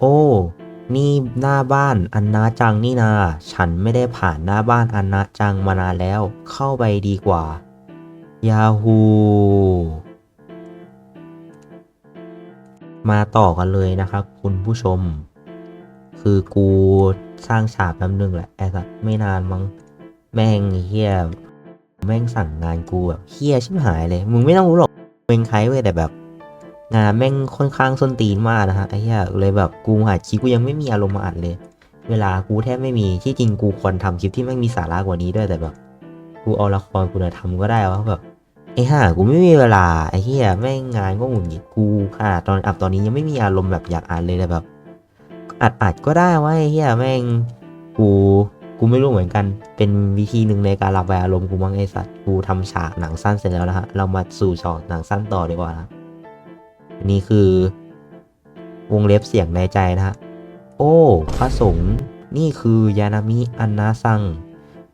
โอ้ นี่หน้าบ้านอันนาจังนี่นา ฉันไม่ได้ผ่านหน้าบ้านอันนาจังมานานแล้ว เข้าไปดีกว่า ยาฮู มาต่อกันเลยนะครับ คุณผู้ชม คือกูสร้างฉากแป๊บนึงแหละไอ้สัไม่นานมั้ง แม่งเฮียแม่งสั่งงานกูแบบเฮียชิบหายเลย มึงไม่ต้องรู้หรอกเป็นใครเว้ยแต่แบบ งานแม่งค่อนข้างส้นตีนมากนะฮะไอ้เหี้ยเลยแบบกูอัดคลิปกูยังไม่มีอารมณ์มาอัดเลย เวลากูแทบไม่มีที่จริงกูควรทำคลิปที่แม่งมีสาระกว่านี้ด้วยแต่แบบ กูเอาละครกูทำก็ได้วะแบบไอ้ห่ากูไม่มีเวลาไอ้เหี้ยแม่งงานก็หงุดหงิดกูขนาดตอนอัดตอนนี้ยังไม่มีอารมณ์แบบอยากอ่านเลยแต่แบบอัดอัดก็ได้วะไอ้เหี้ยแม่งกูกูไม่รู้เหมือนกัน เป็นวิธีหนึ่งในการระบายอารมณ์กูมั้งไอ้สัตว์ กูทำฉากหนังสั้นเสร็จแล้วนะฮะ เรามาสู่ฉากหนังสั้นต่อดีกว่านะ นี่คือวงเล็บเสียงในใจนะฮะ โอ้ พระสงฆ์นี่คือยานามิอันนาซัง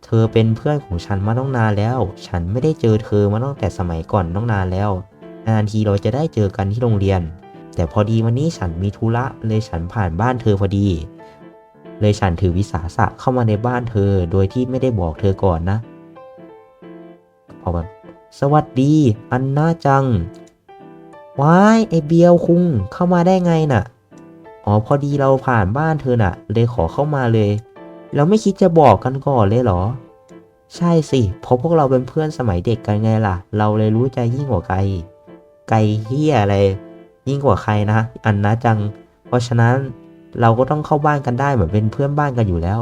เธอเป็นเพื่อนของฉันมาต้องนานแล้ว ฉันไม่ได้เจอเธอมาตั้งแต่สมัยก่อนต้องนานแล้ว นานทีเราจะได้เจอกันที่โรงเรียน แต่พอดีวันนี้ฉันมีธุระเลยฉันผ่านบ้านเธอพอดี เลยฉันถือวิสาสะเข้ามาในบ้านเธอ โดยที่ไม่ได้บอกเธอก่อนนะพอแบบสวัสดี อันนาจัง ว้ายไอเบียวคุงเข้ามาได้ไงน่ะ อ๋อพอดีเราผ่านบ้านเธอน่ะ เลยขอเข้ามาเลย เราไม่คิดจะบอกกันก่อนเลยเหรอ ใช่สิเพราะพวกเราเป็นเพื่อนสมัยเด็กกันไงล่ะ เราเลยรู้ใจยิ่งกว่าไกล ไกลเฮียอะไร ยิ่งกว่าใครนะ อันนะจัง เพราะฉะนั้นเราก็ต้องเข้าบ้านกันได้เหมือนเป็นเพื่อนบ้านกันอยู่แล้ว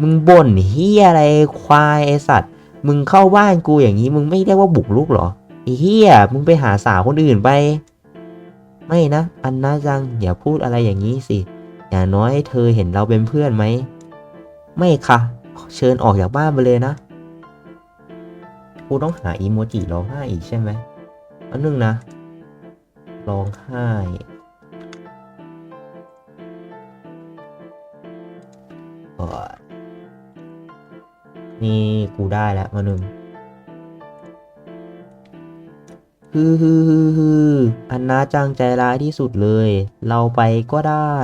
มึงบ่นเฮียอะไรควายไอสัตว์ มึงเข้าบ้านกูอย่างนี้มึงไม่เรียกว่าบุกรุกเหรอ ไอ้เฮียมึงไปหาสาวคนอื่นไป ไม่นะ อันนะจังอย่าพูดอะไรอย่างนี้สิ อย่างน้อยเธอเห็นเราเป็นเพื่อนไหม ไม่ค่ะ เชิญออกจากบ้านไปเลยนะ กูต้องหาอีโมจิร้องไห้อีกใช่ไหมอันนึงนะ ร้องไห้นี่กูได้แล้วมาหนึ่ง ฮือฮือฮือฮืออันนาจังใจร้ายที่สุดเลย เราไปก็ได้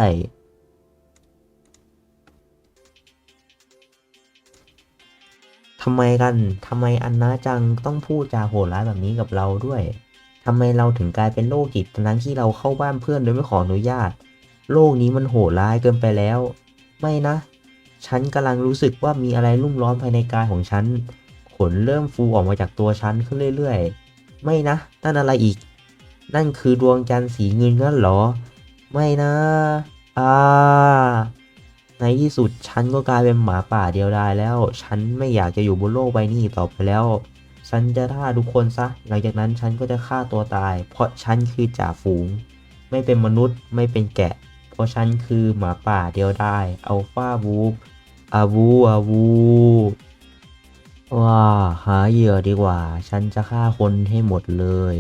ทำไมกัน ทำไมอันนาจังต้องพูดจาโหดร้ายแบบนี้กับเราด้วย ทำไมเราถึงกลายเป็นโรคจิตทั้งที่เราเข้าบ้านเพื่อนโดยไม่ขออนุญาต โลกนี้มันโหดร้ายเกินไปแล้ว ไม่นะ ฉันกำลังรู้สึกว่ามีอะไรรุ่มร้อนภายในกายของฉัน ขนเริ่มฟูออกมาจากตัวฉันขึ้นเรื่อยๆ ไม่นะนั่นอะไรอีก นั่นคือดวงจันทร์สีเงินงั้นหรอ ไม่นะอ่าในที่สุดฉันก็กลายเป็นหมาป่าเดียวดายแล้ว ฉันไม่อยากจะอยู่บนโลกใบนี้ต่อไปแล้ว ฉันจะฆ่าทุกคนซะ หลังจากนั้นฉันก็จะฆ่าตัวตาย เพราะฉันคือจ่าฝูง ไม่เป็นมนุษย์ไม่เป็นแกะ เพราะฉันคือหมาป่าเดียวดายอัลฟาบูฟอาวูอาวู ว้าหาเหยื่อดีกว่า ฉันจะฆ่าคนให้หมดเลย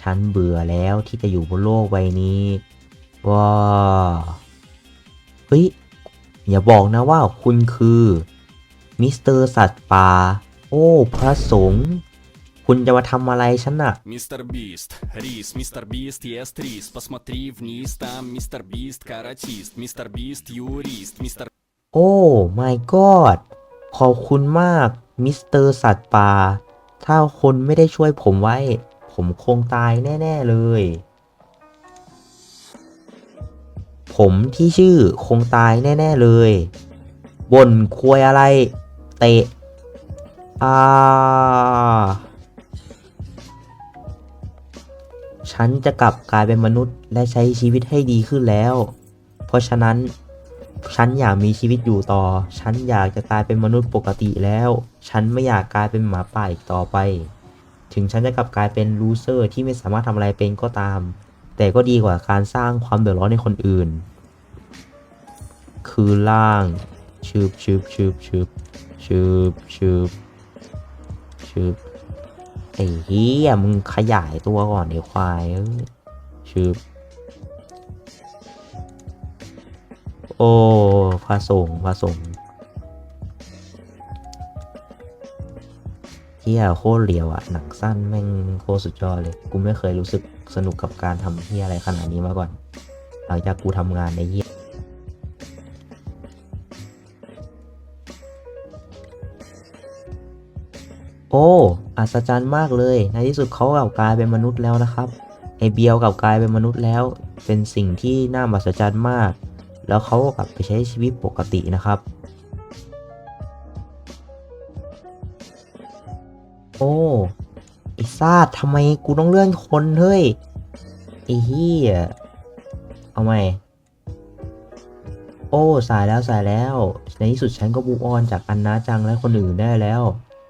ฉันเบื่อแล้วที่จะอยู่บนโลกใบนี้ ว้าเฮ้ย อย่าบอกนะว่าคุณคือ มิสเตอร์สัตว์ป่า โอ้ พระสงฆ์คุณจะมาทำอะไรฉันน่ะ Мистер Бист, рис, мистер Бист, ест рис Посмотри вниз, там мистер Бист, каратист Мистер Бист, юрист, мистер โอ้ my god ขอบคุณมาก มิสเตอร์สัตว์ป่า ถ้าคนไม่ได้ช่วยผมไว้ ผมคงตายแน่ ๆ เลย ผมที่ชื่อคงตายแน่ ๆ เลยบ่นควยอะไร เตะอ่าฉันจะกลับกลายเป็นมนุษย์และใช้ชีวิตให้ดีขึ้นแล้ว เพราะฉะนั้น ฉันอยากมีชีวิตอยู่ต่อ ฉันอยากจะกลายเป็นมนุษย์ปกติแล้ว ฉันไม่อยากกลายเป็นหมาป่าอีกต่อไป ถึงฉันจะกลับกลายเป็นลูเซอร์ที่ไม่สามารถทำอะไรเป็นก็ตาม แต่ก็ดีกว่าการสร้างความเดือดร้อนในคนอื่น คือล่างชืบชืบชืบชืบชืบชืบชืบไอ้เหี้ยมึงขยายตัวก่อนไอ้ควายเอ้ยชืบ โอ้พระสงฆ์พระสงฆ์เฮียโคตรเลียวอะหนังสั้นแม่งโคตรสุดยอดเลย กูไม่เคยรู้สึกสนุกกับการทำเฮียอะไรขนาดนี้มาก่อน หลังจากกูทำงานในเฮียโอ้ อัศจรรย์มากเลย ในที่สุดเขาเกลับกลายเป็นมนุษย์แล้วนะครับไอเบียวกับกลายเป็นมนุษย์แล้ว เป็นสิ่งที่น่าอัศจรรย์มาก แล้วเขาก็กลับไปใช้ชีวิตปกตินะครับ โอ้ไอซาดทำไมกูต้องเลื่อนคนเฮ้ยไอเฮียเอาไหมโอ้ สายแล้วสายแล้ว ในที่สุดฉันก็บูออนจากอันนาจังและคนอื่นได้แล้ว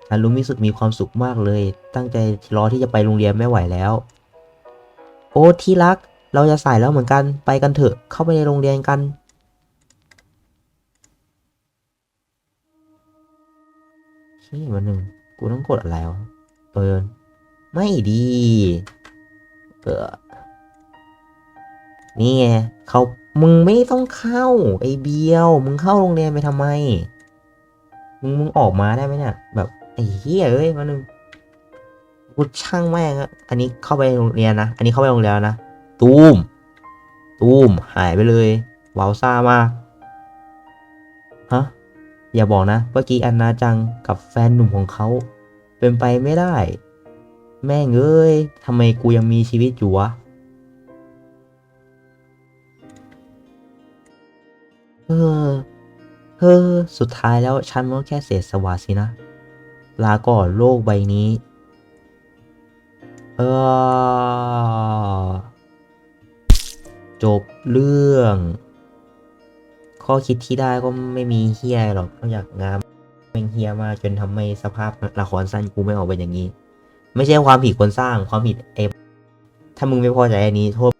ฉันรู้มิสุดมีความสุขมากเลย ตั้งใจรอที่จะไปโรงเรียนไม่ไหวแล้ว โอ้ที่รัก เราจะสายแล้วเหมือนกัน ไปกันเถอะ เข้าไปในโรงเรียนกัน ที่วันหนึ่งกูต้องกดอะไรวะเปิดไม่ดีเออนี่ไงเขามึงไม่ต้องเข้า ไอเบียว มึงเข้าโรงเรียนไปทำไม มึงมึงออกมาได้ไหมเนี่ยแบบไอ้เหี้ยเอ้ยวันหนึ่งกูช่างแม่งอะอันนี้เข้าไปโรงเรียนนะ อันนี้เข้าไปโรงเรียนนะ ตูม ตูม หายไปเลยวาวซ่ามากฮะ อย่าบอกนะเมื่อกี้อันนาจังกับแฟนหนุ่มของเขา เป็นไปไม่ได้ แม่งเอ้ยทำไมกูยังมีชีวิตอยู่วะเออเออสุดท้ายแล้วฉันมันแค่เศษสวาสินะ ลาก่อนโลกใบนี้ เออ จบเรื่อง ข้อคิดที่ได้ก็ไม่มีเฮียหรอกนอกจากงามเป็นเฮียมาจนทำให้สภาพละครสั้นกูไม่ออกเป็นอย่างนี้ ไม่ใช่ความผิดคนสร้างความผิดเอถ้ามึงไม่พอใจอันนี้โทษ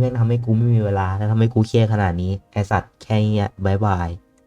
แม่งทำให้กูไม่มีเวลาแล้วทำให้กูเครียดขนาดนี้ไอสัตว์แค่เนี้ยบายบาย